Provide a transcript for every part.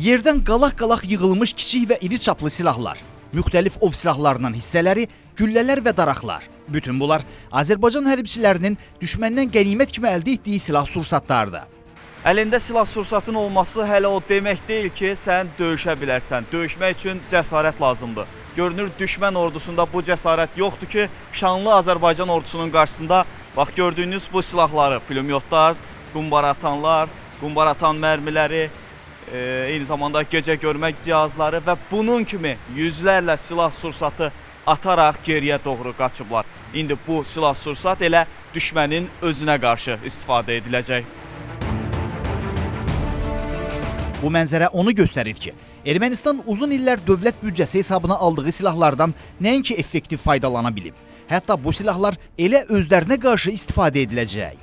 Yerdən qalaq-qalaq yığılmış kiçik və iri çaplı silahlar, müxtəlif ov silahlarının hissələri, güllələr və daraqlar. Bütün bunlar Azərbaycan hərbçilərinin düşməndən qənimət kimi əldə etdiyi silah sursatlardır. Əlində silah sursatın olması hələ o demək deyil ki, sən döyüşə bilərsən. Döyüşmək üçün cəsarət lazımdır. Görünür düşmən ordusunda bu cəsarət yoxdur ki, şanlı Azərbaycan ordusunun qarşısında bax gördüyünüz bu silahları, pulemyotlar, qumbara atanlar, qumbara atan mərmiləri, e, eyni zamanda gecə görmək cihazları və bunun kimi yüzlərlə silah sursatı ataraq geriyə doğru qaçıblar. İndi bu silah sursat elə düşmənin özünə qarşı istifadə ediləcək. Bu mənzərə onu göstərir ki, Ermənistan uzun illər dövlət büdcəsi hesabına aldığı silahlardan nəinki effektiv faydalana bilib, hətta bu silahlar elə özlərinə qarşı istifadə ediləcək.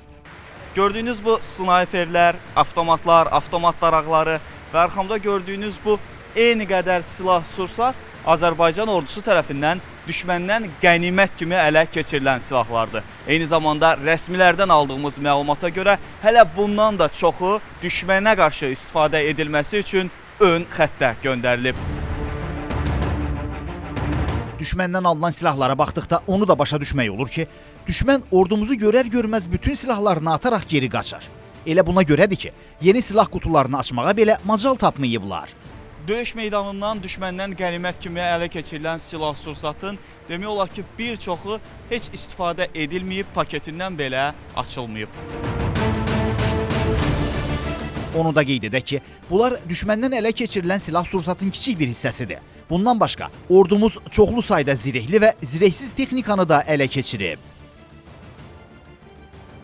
Gördüyünüz bu snayperlər, avtomatlar, avtomat daraqları və arxamda gördüyünüz bu eyni qədər silah sursat Azərbaycan ordusu tərəfindən düşməndən qənimət kimi ələ keçirilən silahlardır. Eyni zamanda rəsmilərdən aldığımız məlumata görə hələ bundan da çoxu düşmənə qarşı istifadə edilməsi üçün ön xəttə göndərilib. Düşməndən alınan silahlara baxdıqda onu da başa düşmək olur ki, düşmən ordumuzu görər-görməz bütün silahlarını ataraq geri qaçar. Elə buna görədir ki, yeni silah qutularını açmağa belə macal tapmayıblar. Döyüş meydanından düşməndən qənimət kimi ələ keçirilən silah sursatın demək olar ki, bir çoxu heç istifadə edilməyib, paketindən belə açılmayıb. Onu da qeyd edək ki, bunlar düşməndən ələ keçirilən silah sursatın kiçik bir hissəsidir. Bundan başqa, ordumuz çoxlu sayda zirehli və zireksiz texnikanı da ələ keçirib.